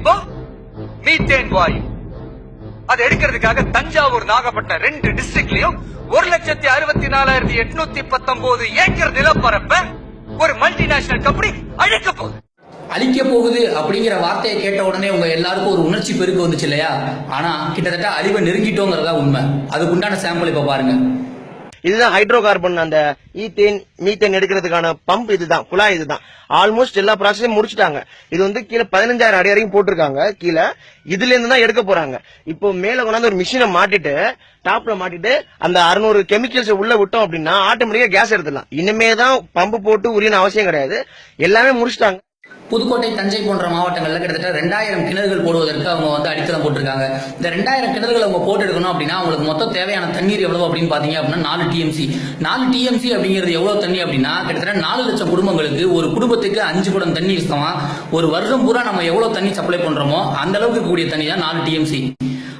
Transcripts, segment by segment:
இப்போ மீத்தேன் வாயு. அதை எடுக்கிறதுக்காக தஞ்சாவூர் நாகப்பட்டினம் ரெண்டு டிஸ்ட்ரிக்ட்லயும் ஒரு லட்சத்தி அறுபத்தி நாலாயிரத்தி எட்நூத்தி பத்தொன்பது ஏக்கர் நிலப்பரப்ப ஒரு மல்டிநேஷனல் கம்பெனி அழிக்க போகுது. அழிக்க போகுது அப்படிங்கிற வார்த்தையை கேட்ட உடனே உங்க எல்லாருக்கும் ஒரு உணர்ச்சி பெருக்கு வந்துச்சு இல்லையா? ஆனா கிட்டத்தட்ட அழிவை நெருங்கிட்டோங்கிறதா உண்மை. அதுக்கு உண்டான சாம்பிள் இப்ப பாருங்க. இதுதான் ஹைட்ரோ கார்பன் அந்த ஈத்தேன் மீத்தேன் எடுக்கிறதுக்கான பம்ப் இதுதான் குழாய் இதுதான். ஆல்மோஸ்ட் எல்லா ப்ராசஸையும் முடிச்சிட்டாங்க. இது வந்து கீழே பதினஞ்சாயிரம் அடி வரைக்கும் போட்டிருக்காங்க கீழே. இதுல இருந்து தான் எடுக்க போறாங்க. இப்போ மேல கொண்டாந்து ஒரு மிஷினை மாட்டிட்டு டாப்ல மாட்டிட்டு அந்த அறுநூறு கெமிக்கல்ஸ் உள்ள விட்டோம் அப்படின்னா ஆட்டோமேட்டிக்கா கேஸ் எடுத்துடலாம். இனிமே தான் பம்பு போட்டு உரியன அவசியம் கிடையாது. எல்லாமே முடிச்சுட்டாங்க. புதுக்கோட்டை தஞ்சை போன்ற மாவட்டங்களில் கிட்டத்தட்ட ரெண்டாயிரம் கிணறுகள் போடுவதற்கு அவங்க வந்து அடித்தளம் போட்டிருக்காங்க. இந்த ரெண்டாயிரம் கிணறுகள் அவங்க போட்டு எடுக்கணும் அப்படின்னா அவங்களுக்கு மொத்தம் தேவையான தண்ணீர் எவ்வளவு அப்படின்னு பார்த்தீங்க அப்படின்னா நாலு டிஎம்சி நாலு டிஎம்சி அப்படிங்கிறது எவ்வளவு தண்ணி அப்படின்னா கிட்டத்தட்ட நாலு லட்சம் குடும்பங்களுக்கு ஒரு குடும்பத்துக்கு அஞ்சு குடம் தண்ணி இஷ்டமா ஒரு வருடம் பூரா நம்ம எவ்வளவு தண்ணி சப்ளை பண்றோமோ அந்த அளவுக்கு கூடிய தண்ணி தான் நாலு டிஎம்சி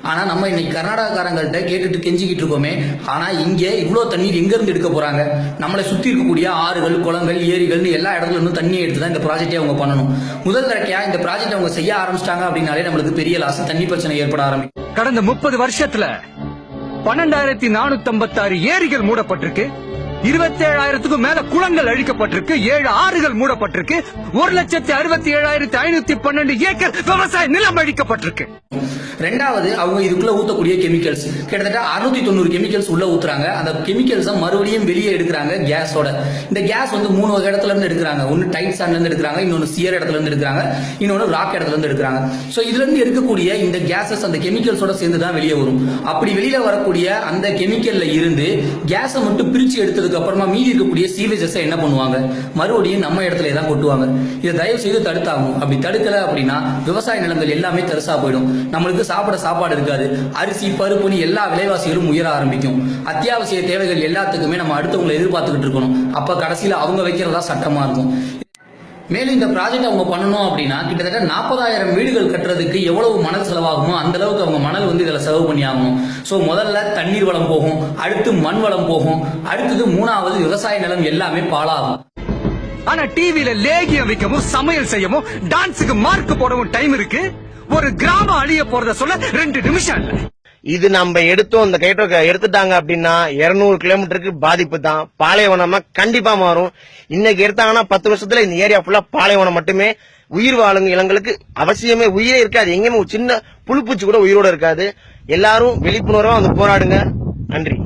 ஆனா நம்ம இன்னைக்கு கர்நாடகாக்காரங்கள்ட்ட கேட்டுட்டு கெஞ்சிக்கிட்டு இருக்கோமே. ஆனா இங்கே இவ்வளோ தண்ணீர் எங்க இருந்து எடுக்க போறாங்க? நம்மளை சுத்தி இருக்கக்கூடிய ஆறுகள் குளங்கள் ஏரிகள்னு எல்லா இடத்துல இருந்தும் தண்ணியை எடுத்து தான் இந்த ப்ராஜெக்டே அவங்க பண்ணணும். முதல் தடக்கையாக இந்த ப்ராஜெக்ட் அவங்க செய்ய ஆரம்பிச்சிட்டாங்க அப்படின்னாலே நம்மளுக்கு பெரிய லாஸ் தண்ணி பிரச்சனை ஏற்பட ஆரம்பிக்கும். கடந்த முப்பது வருஷத்துல பன்னெண்டாயிரத்தி நானூத்தி ஐம்பத்தாறு ஏரிகள் மூடப்பட்டிருக்கு. இருபத்தி ஏழாயிரத்துக்கும் மேல குளங்கள் அழிக்கப்பட்டிருக்கு. ஏழு ஆறுகள் மூடப்பட்டிருக்கு. ஒரு லட்சத்தி அறுபத்தி ஏழாயிரத்தி ஐநூத்தி பன்னெண்டு ஏக்கர் விவசாய நிலம் அழிக்கப்பட்டிருக்கு. ரெண்டாவது அவங்க இதுக்குள்ள ஊத்தக்கூடிய கெமிக்கல்ஸ் கிட்டத்தட்ட அறுநூத்தி தொண்ணூறு கெமிக்கல்ஸ் உள்ள ஊத்துறாங்க. அந்த கெமிக்கல்ஸை மறுபடியும் வெளியே எடுக்கிறாங்க கேஸோட இந்த கேஸ் வந்து மூணு வகை இடத்துல இருந்து எடுக்கிறாங்க. ஒன்னு டைட் சாண்ட்ல இருந்து எடுக்கிறாங்க. இன்னொன்னு சியர் இடத்துல இருந்து எடுக்கிறாங்க. இன்னொன்னு ராக் இடத்துல இருந்து எடுக்கிறாங்க. சோ இதுல இருந்து எடுக்கக்கூடிய இந்த கேசஸ் அந்த கெமிக்கல்ஸோட சேர்ந்து தான் வெளியே வரும். அப்படி வெளியில வரக்கூடிய அந்த கெமிக்கல்ல இருந்து கேஸை மட்டும் பிரிச்சு எடுத்ததுக்கு அப்புறமா மீதி இருக்கக்கூடிய சீவேஜஸ் என்ன பண்ணுவாங்க? மறுபடியும் நம்ம இடத்துல தான் கொட்டுவாங்க. இதை தயவு செய்து தடுத்தாகும் அப்படி தடுக்கல அப்படின்னா விவசாய நிலங்கள் எல்லாமே தரிசா போயிடும். நம்மளுக்கு சாப்பிட சாப்பாடு இருக்காது. அரிசி பருப்புன்னு எல்லா விலைவாசிகளும் உயர ஆரம்பிக்கும். அத்தியாவசிய தேவைகள் எல்லாத்துக்குமே நம்ம அடுத்தவங்களை எதிர்பார்த்துக்கிட்டு இருக்கணும். அப்ப கடைசியில அவங்க வைக்கிறதா சட்டமா இருக்கும். மேலும் இந்த ப்ராஜெக்ட் அவங்க பண்ணணும் அப்படின்னா கிட்டத்தட்ட நாற்பதாயிரம் வீடுகள் கட்டுறதுக்கு எவ்வளவு மணல் செலவாகுமோ அந்த அளவுக்கு அவங்க மணல் வந்து இதில் செலவு பண்ணி ஆகணும். ஸோ முதல்ல தண்ணீர் வளம் போகும். அடுத்து மண் வளம் போகும். அடுத்தது மூணாவது விவசாய நிலம் எல்லாமே பாழாகும். ஆனா டிவியில லேகியம் வைக்கவும் சமையல் செய்யவும் டான்ஸுக்கு மார்க் போடவும் டைம் இருக்கு. ஒரு கிராமம் அழிய போறத சொல்ல ரெண்டு நிமிஷம் இல்ல. இது நம்ம எடுத்தோம் இந்த கைட்டோ எடுத்துட்டாங்க அப்படின்னா 200 கிலோமீட்டருக்கு பாதிப்பு தான் பாலைவனமா கண்டிப்பா மாறும். இன்னைக்கு எடுத்தாங்கன்னா பத்து வருஷத்துல இந்த ஏரியா ஃபுல்லா பாலைவனம் மட்டுமே. உயிர் வாழுங்க இளங்களுக்கு அவசியமே. உயிரே இருக்காது. எங்கேயுமே ஒரு சின்ன புழுப்பூச்சி கூட உயிரோட இருக்காது. எல்லாரும் விழிப்புணர்வா வந்து போராடுங்க. நன்றி.